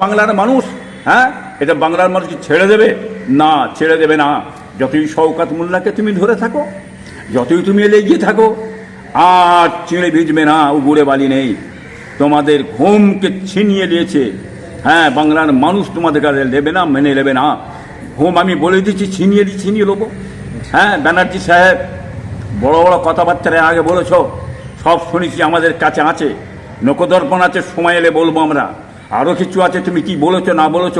বাংলার মানুষ হ্যাঁ? এটা বাংলার মানুষ ছেড়ে দেবে? না, ছেড়ে দেবে না। যতই শওকাত মোল্লাকে তুমি ধরে থাকো, যতই তুমি এগিয়ে থাকো, আর চিঁড়ে ভিজবে না উগুড়ে বালি নেই। তোমাদের ঘুমকে ছিনিয়ে দিয়েছে। হ্যাঁ বাংলার মানুষ তোমাদের কাছে নেবে না, মেনে নেবে না। ঘুম আমি বলে দিচ্ছি, ছিনিয়ে দিই ছিনিয়ে নেব হ্যাঁ ব্যানার্জি সাহেব, বড় বড় কথাবার্তারে আগে বলেছ, সব শুনেছি, আমাদের কাছে আছে। নকদর্পণ আছে, সময় এলে বলব আমরা। আরও কিছু আছে, তুমি কি বলেছ, না বলেছ?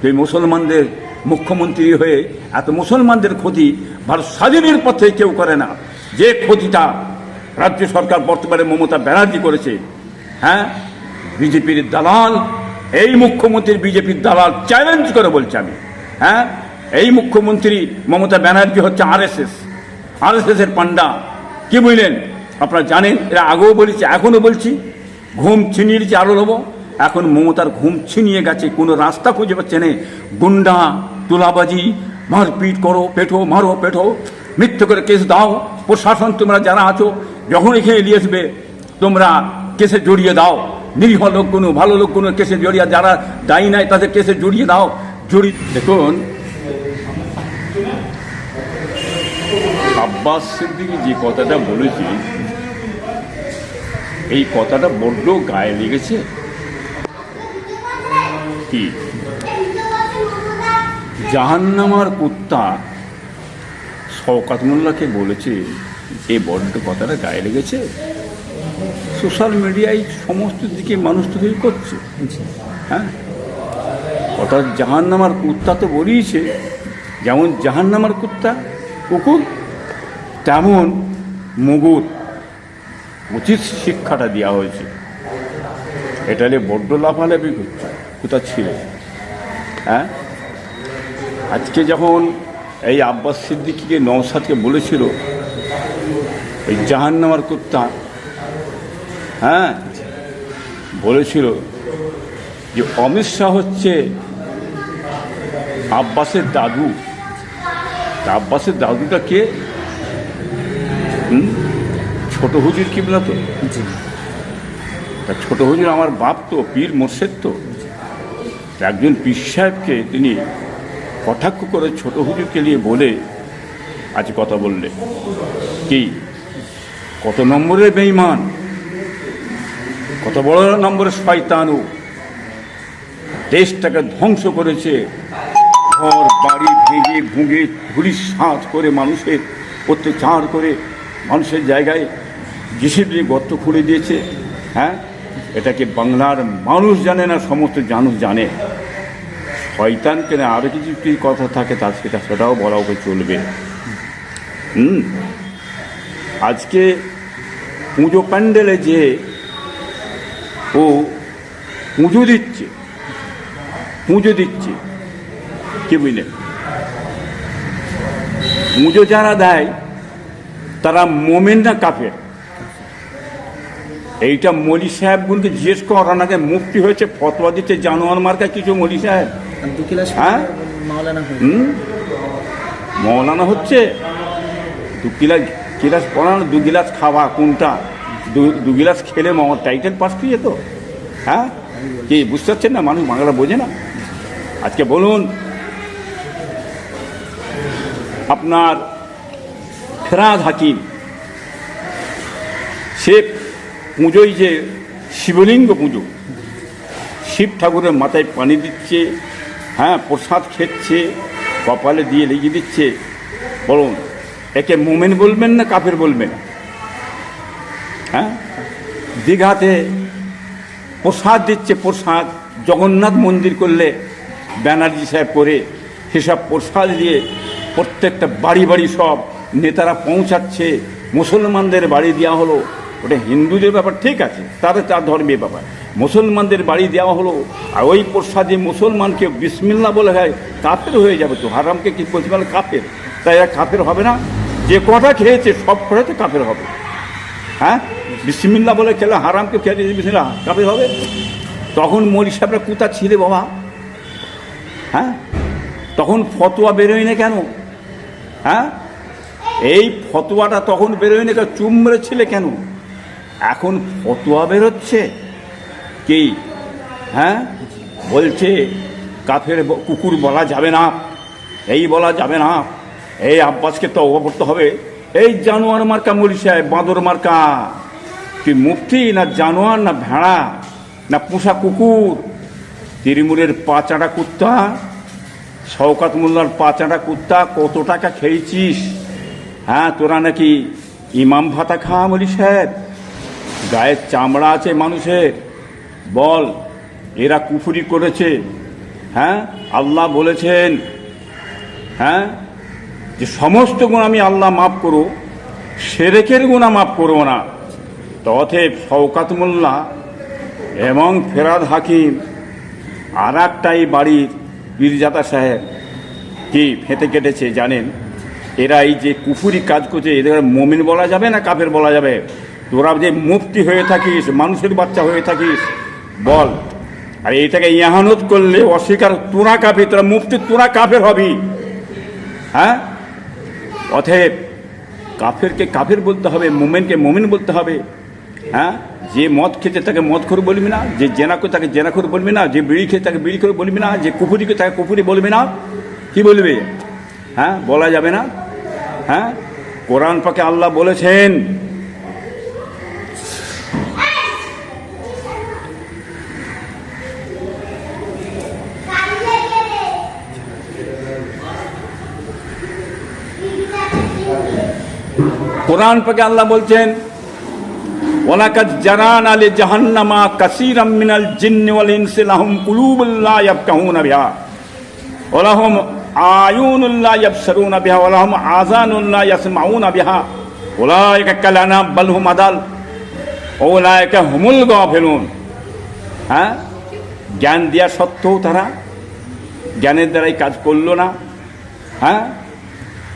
তুমি মুসলমানদের মুখ্যমন্ত্রী হয়ে এত মুসলমানদের ক্ষতি ভারত স্বাধীনের পথে কেউ করে না। যে ক্ষতিটা রাজ্য সরকার বর্তমানে মমতা ব্যানার্জি করেছে হ্যাঁ? বিজেপির দালাল, এই মুখ্যমন্ত্রীর বিজেপির দালাল চ্যালেঞ্জ করে বলছি আমি হ্যাঁ? এই মুখ্যমন্ত্রী মমতা ব্যানার্জি হচ্ছে আরএসএস এর পান্ডা কি বুঝলেন আপনারা জানেন, এরা আগেও বলেছি, এখনও বলছি, ঘুম ছিনিয়ে দিচ্ছে আরও নেব এখন মমতার ঘুম ছিনিয়ে গেছে, কোনো রাস্তা খুঁজে পাচ্ছে না। গুন্ডা, তুলাবাজি, মারপিট করো পেঠো মারো পেঠো মিথ্যে করে কেস দাও। প্রশাসন তোমরা যারা আছো, যখন এখানে নিয়ে আসবে, তোমরা কেসে জড়িয়ে দাও। নিরীহ লোক কোনো, ভালো লোক কোনো কেসে জড়িয়ে যারা দায়ী নাই, তাদের কেসে জড়িয়ে দাও। জড়ি দেখুন। আব্বাস সিদ্দিকি যে কথাটা বলেছি, এই কথাটা বড্ড গায়ে লেগেছে। কি জাহান্নামার কুত্তা। শওকাত মোল্লাকে বলেছে এই বড্ড কথাটা গায়ে লেগেছে। সোশ্যাল মিডিয়ায় সমস্ত দিকে মানুষ তো করছে। হ্যাঁ? অর্থাৎ জাহান্নামার কুত্তা তো বলিয়েছে, যেমন জাহান্নামার কুত্তা কুকুর, তেমন মুগুর। উচিত শিক্ষাটা দেওয়া হয়েছে। এটা নিয়ে বড্ড লাফালাফি করছে। কোথা ছিল হ্যাঁ? আজকে যখন এই আব্বাস সিদ্দিকিকে নওসাদকে বলেছিল এই জাহান্নামার কুত্তা হ্যাঁ? বলেছিল যে অমিত শাহ হচ্ছে আব্বাসের দাদু। আব্বাসের দাদুটা কে? ছোট হুজুর কিবলা তো? তা ছোট হুজুর আমার বাপ তো পীর মোর্শেদ তা। একজন পীর তিনি কটাক্ষ করে ছোট হুজুরকে নিয়ে বলে আজ কথা বললে। কি? কত নম্বরের বেঈমান? কত বড় নম্বরের শয়তানু? দেশটাকে ধ্বংস করেছে। ঘর, বাড়ি ভেঙে ভুঙে ধুলিস সাঁত করে মানুষের অত্যাচার করে মানুষের জায়গায় জিসিপি গর্ত খুঁড়ে দিয়েছে। হ্যাঁ? এটাকে বাংলার মানুষ জানে না, সমস্ত মানুষ জানে। শয়তান কেন আরও কিছু কি কথা থাকে, তার সেটা সেটাও বলা ওকে চলবে। হুম? আজকে পুজো প্যান্ডেলে যে ও পুজো দিচ্ছে পুজো দিচ্ছে, কি বুঝলেন পুজো যারা দেয়, তারা মোমেন না কাফের। এইটা মলি সাহেবগুলোকে জিজ্ঞেস করা নাকি মুক্তি হয়েছে ফতোয়া দিচ্ছে জানোয়ার মার্কা কিছু মলি সাহেব। হ্যাঁ? হুম? মৌলানা হচ্ছে দু গিলাস গিলাস পড়ানো দু গিলাস খাওয়া কোনটা? দু গিলাস খেলে আমার টাইটেল পাস করে যেত হ্যাঁ? কি বুঝতে পারছেন না? মানুষ বাংলা বোঝে না। আজকে বলুন আপনার ফেরাদ হাকিম সে পুজোই যে শিবলিঙ্গ পুজো। শিব ঠাকুরের মাথায় পানি দিচ্ছে হ্যাঁ প্রসাদ খেচ্ছে, কপালে দিয়ে লেগে দিচ্ছে। বলুন, একে মোমেন বলবেন না কাফের বলবেন? হ্যাঁ? দীঘাতে প্রসাদ দিচ্ছে প্রসাদ, জগন্নাথ মন্দির করলে ব্যানার্জি সাহেব করে সেসব প্রসাদ দিয়ে প্রত্যেকটা বাড়ি বাড়ি সব নেতারা পৌঁছাচ্ছে, মুসলমানদের বাড়ি দেওয়া হলো। ওটা হিন্দুদের ব্যাপার, ঠিক আছে, তাদের তার ধর্মের ব্যাপার। মুসলমানদের বাড়ি দেওয়া হলো, আর ওই প্রসাদে মুসলমানকে বিসমিল্লা বলে হয়, কাফের হয়ে যাবে তো, হারামকে কি বলছে? বলে কাফের। তাই এরা কাফের হবে না, যে কটা খেয়েছে, সব কটাতে কাফের হবে। হ্যাঁ? বিসমিল্লা বলে খেলে হারামকে খেয়ে দিয়ে বিসমিল্লা কাফের হবে? তখন মৌলী সাহেবরা কোথা ছিলে বাবা। হ্যাঁ? তখন ফতোয়া বেরোয় না কেন? হ্যাঁ? এই ফতোয়াটা তখন বেরোয় না কেন? চুম ছিলে কেন? এখন ফতোয়া বেরোচ্ছে? কি? হ্যাঁ? বলছে, কাফের কুকুর বলা যাবে না। এই বলা যাবে না। এই আব্বাসকে তো করতে হবে। এই জানোয়ার মার্কা মরি সাহেব, বাঁদর মার্কা। তুই মুফতি না জানোয়ার না ভেড়া না পোষা কুকুর? তিরিমুরের পাচাটা কুত্তা, শওকাত মোল্লার পাচাটা কুত্তা, কত টাকা খেয়েছিস? হ্যাঁ তোরা নাকি ইমাম ভাতা খা মলি সাহেব? গায়ের চামড়া আছে মানুষের। বল, এরা কুফুরি করেছে। হ্যাঁ? আল্লাহ বলেছেন হ্যাঁ? যে সমস্ত গুণ আমি আল্লাহ মাফ করো, সেরেকের গুণা মাফ করব না। তো অতএব শওকাত মোল্লা এবং ফেরাদ হাকিম আর একটাই বাড়ির বীরজাতা সাহেব, কি ফেঁতে কেটেছে জানেন? এরা এই যে কুফুরি কাজ করছে, এদের মমিন বলা যাবে না কাফের বলা যাবে? তোরা যে মুফতি হয়ে থাকিস, মানুষের বাচ্চা হয়ে থাকিস, বল। আর এইটাকে ইহানত করলে অস্বীকার তোরা কাফে তোরা মুফতি, তোরা কাফের হবি। হ্যাঁ? অতএব কাফেরকে কাফের বলতে হবে, মোমেনকে মোমেন বলতে হবে। হ্যাঁ? যে মদ খেতে তাকে মদ করে বলবি না, যে জেনা করে তাকে জেনা করে বলবি না, যে বিড়ি খেয়ে তাকে বিড়ি করে বলবি না, যে কুফুরিকে তাকে কুফুরি বলবি না, কি বলবে? হ্যাঁ? বলা যাবে না। হ্যাঁ? কোরআন পাকে আল্লাহ বলেছেন কোরআন পাকে আল্লাহ বলছেন ওলাকাত জারান আলে জাহান্নামা কাসীরাম মিনাল জিন্নি ওয়াল ইনসি লাহুম কুলুবুল লা ইয়াফকাহুনা বিহা ওয়ালাহুম আয়ুনুল লা ইয়াবসারুনা বিহা ওয়ালাহুম আযানুল লা ইয়াসমাউনা বিহা, উলাইকা কাল আনাম বাল হুম আদাল ওলাইকা হুমুল গাফিলুন। হ্যাঁ? জ্ঞান দেওয়া সত্ত্বেও তারা জ্ঞানের দ্বারাই কাজ করল না। হ্যাঁ?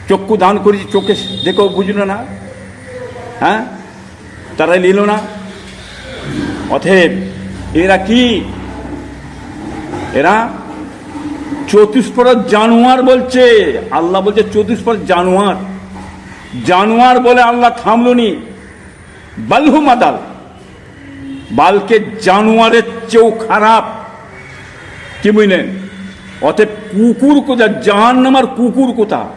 চক্ষু দান করেছি, চোখে দেখেও বুঝলো না। হ্যাঁ? তারা নিল না। অতএব এরা কি? এরা চতুষ্পর জানোয়ার বলছে। আল্লাহ বলছে চতুষ্পর জানোয়ার। জানোয়ার বলে আল্লাহ থামলনি বালহু মাদাল। বালকে জানোয়ারের চেয়েও খারাপ। কি বুঝলেন? অতএব কুকুর কোথা জাহান নামার কুকুর কোথা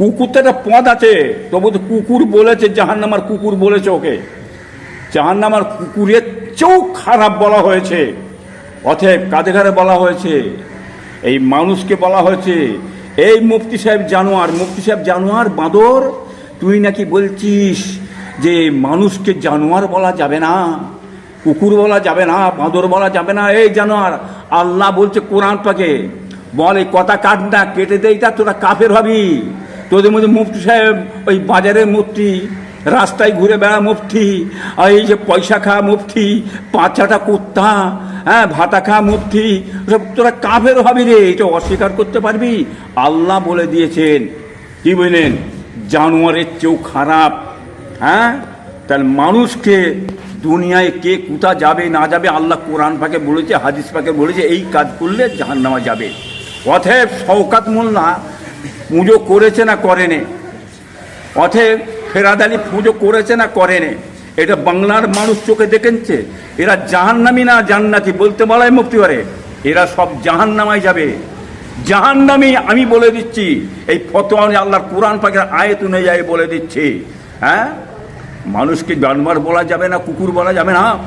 কুকুর তো একটা পদ আছে। তবু তো কুকুর বলেছে জাহান নামার কুকুর বলেছে ওকে। জাহান নামার কুকুরের চেয়েও খারাপ বলা হয়েছে। অতএব কাদের ঘরে বলা হয়েছে? এই মানুষকে বলা হয়েছে, এই মুফতি সাহেব জানোয়ার, মুফতি সাহেব জানোয়ার, বাঁদর, তুই নাকি বলছিস যে মানুষকে জানোয়ার বলা যাবে না, কুকুর বলা যাবে না, বাঁদর বলা যাবে না? এই জানোয়ার, আল্লাহ বলছে কোরআন পাকে বল এই কথা কাট না, কেটে দেই তা, তোরা কাফের হবি। তোদের মধ্যে মুফতি সাহেব, ওই বাজারের মুফতি, রাস্তায় ঘুরে বেড়া মুফতি, আর এই যে পয়সা খাওয়া মুফতি, পাঁচাটা কুত্তা হ্যাঁ ভাতা খাওয়া মুফতি, সব তোরা কাফের হবি রে, এটা অস্বীকার করতে পারবি? আল্লাহ বলে দিয়েছেন, কি বললেন? জানোয়ারের চেয়েও খারাপ হ্যাঁ? তাহলে মানুষকে দুনিয়ায় কে কোথা যাবে, না যাবে, আল্লাহ কোরআন পাকে বলেছে, হাদিস পাকে বলেছে, এই কাজ করলে জাহান্নামা যাবে। অথব শওকাত মোল্লা পুজো করেছে না করেনি? অথব ফেরাদ আলী পুজো করেছে না করেনি? এটা বাংলার মানুষ চোখে দেখেছে এরা জাহান্নামি না জান্নাতি? বলতে বলাই মুক্তি করে এরা সব জাহান্নামায় যাবে। জাহান্নামি আমি বলে দিচ্ছি, এই ফতোয়া আল্লাহর কোরআন পাকের আয়ত অনুযায়ী বলে দিচ্ছি। হ্যাঁ? মানুষকে জানোয়ার বলা যাবে না, কুকুর বলা যাবে না।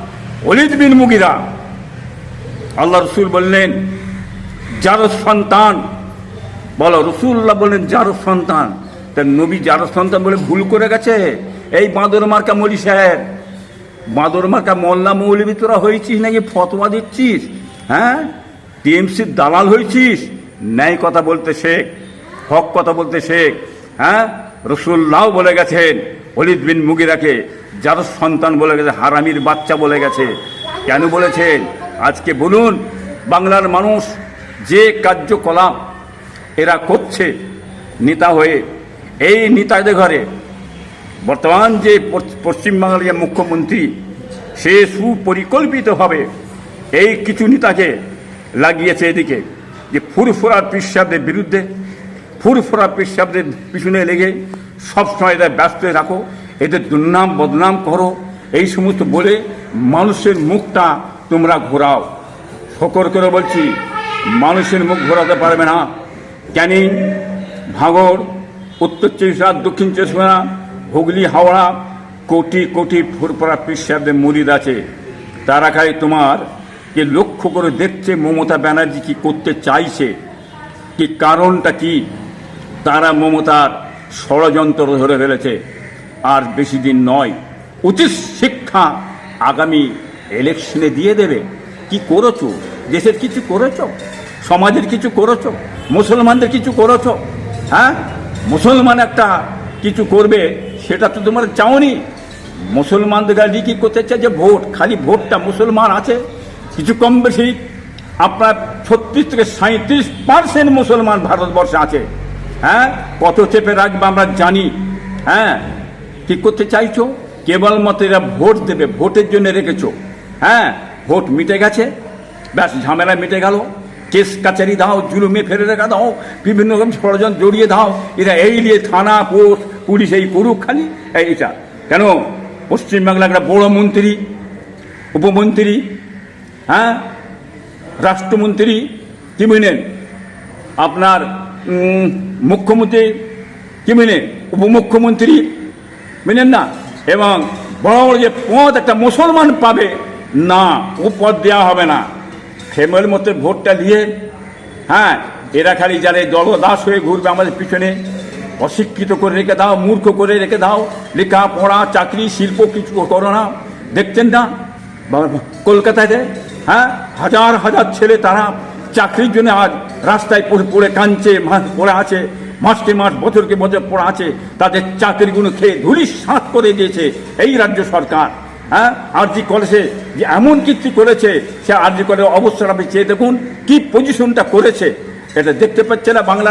অলিদ বিন মুগিরা। আল্লাহ রসুল বললেন, যার সন্তান বলো রসুল্লাহ বললেন, যার সন্তান। তা নবী যার সন্তান বলে ভুল করে গেছে? এই বাঁদর মার্কা মলি সাহেব, বাঁদর মার্কা মোল্লা মৌলবি তোরা হয়েছিস নাকি? ফতোয়া দিচ্ছিস? হ্যাঁ? টিএমসির দালাল হয়েছিস? ন্যায় কথা বলতে শেখ, হক কথা বলতে শেখ হ্যাঁ? রসুল্লাহ বলে গেছেন অলিদ বিন মুগিরাকে, যার সন্তান বলে গেছে, হারামির বাচ্চা বলে গেছে। কেন বলেছেন? আজকে বলুন, বাংলার মানুষ যে কার্যকলাপ এরা করছে, নেতা হয়ে। এই নেতাদের ঘরে বর্তমান যে পশ্চ- পশ্চিমবাংলার যে মুখ্যমন্ত্রী, সে সুপরিকল্পিতভাবে এই কিছু নেতাকে লাগিয়েছে এদিকে, যে ফুরফুরা পিসাবদের বিরুদ্ধে ফুরফুরা পিসাবদের পিছনে লেগে সবসময় এদের ব্যস্ত রাখো এদের দুর্নাম, বদনাম করো, এই সমস্ত বলে মানুষের মুখটা তোমরা ঘোরাও। ফকর করে বলছি, মানুষের মুখ ঘোরাতে পারবে না। ক্যানিং ভাগর, উত্তর চব্বিশ দক্ষিণ চব্বিশ হুগলি, হাওড়া, কোটি কোটি ফুরপরা পিসাবদের মুরিদ আছে। তারা খাই তোমার কে লক্ষ্য করে দেখছে মমতা ব্যানার্জি কি করতে চাইছে, কি কারণটা কি, তারা মমতার ষড়যন্ত্র ধরে ফেলেছে। আর বেশি দিন নয়, উচিত শিক্ষা আগামী ইলেকশনে দিয়ে দেবে। কি করেছ? দেশের কিছু করেছ? সমাজের কিছু করেছ? মুসলমানদের কিছু করেছ? হ্যাঁ? মুসলমান একটা কিছু করবে, সেটা তো তোমার চাওনি। মুসলমানদের গাড়ি কি করতে চাই যে ভোট, খালি ভোটটা মুসলমান আছে। কিছু কম বেশি, আপনার ছত্রিশ থেকে সাঁত্রিশ পার্সেন্ট মুসলমান ভারতবর্ষে আছে। হ্যাঁ? কত চেপে রাখবে আমরা জানি। হ্যাঁ? কি করতে চাইছো? কেবলমাত্র এরা ভোট দেবে, ভোটের জন্য রেখেছো। হ্যাঁ? ভোট মিটে গেছে। ব্যাস, ঝামেলা মিটে গেল। কেস কাচারি দাও, জুলুমে ফেলে রেখা দাও, বিভিন্ন রকম ষড়যন্ত্র জড়িয়ে দাও, এরা এই নিয়ে থানা পোস্ট পুলিশ এই করুক খালি এইটা কেন? পশ্চিমবাংলা একটা বড় মন্ত্রী, উপমন্ত্রী হ্যাঁ? রাষ্ট্রমন্ত্রী, কি বুঝলেন আপনার মুখ্যমন্ত্রী, কি বুঝলেন উপমুখ্যমন্ত্রী বুঝলেন না? এবং বড় বড় যে পদ একটা মুসলমান পাবে, না, ও পদ দেওয়া হবে না। ফেমের মতো ভোটটা দিয়ে হ্যাঁ এরা খালি যারা দলদাস হয়ে ঘুরবে আমাদের পিছনে, অশিক্ষিত করে রেখে দাও, মূর্খ করে রেখে দাও লেখা পড়া চাকরি, শিল্প কিছু করো না, দেখছেন না? কলকাতাতে হ্যাঁ হাজার হাজার ছেলে তারা চাকরির জন্য আজ রাস্তায় পড়ে কাঁদছে পড়ে আছে, মাসকে মাস, বছরকে বছর পড়ে আছে, তাদের চাকরিগুলো খেয়ে ধুলিস সাঁত করে দিয়েছে এই রাজ্য সরকার। হ্যাঁ আরজি কলেজে যে এমন কিছু করেছে, সে আরজি কলেজের অবস্থাটা আপনি চেয়ে দেখুন, কি পজিশনটা করেছে, এটা দেখতে পাচ্ছে না বাংলা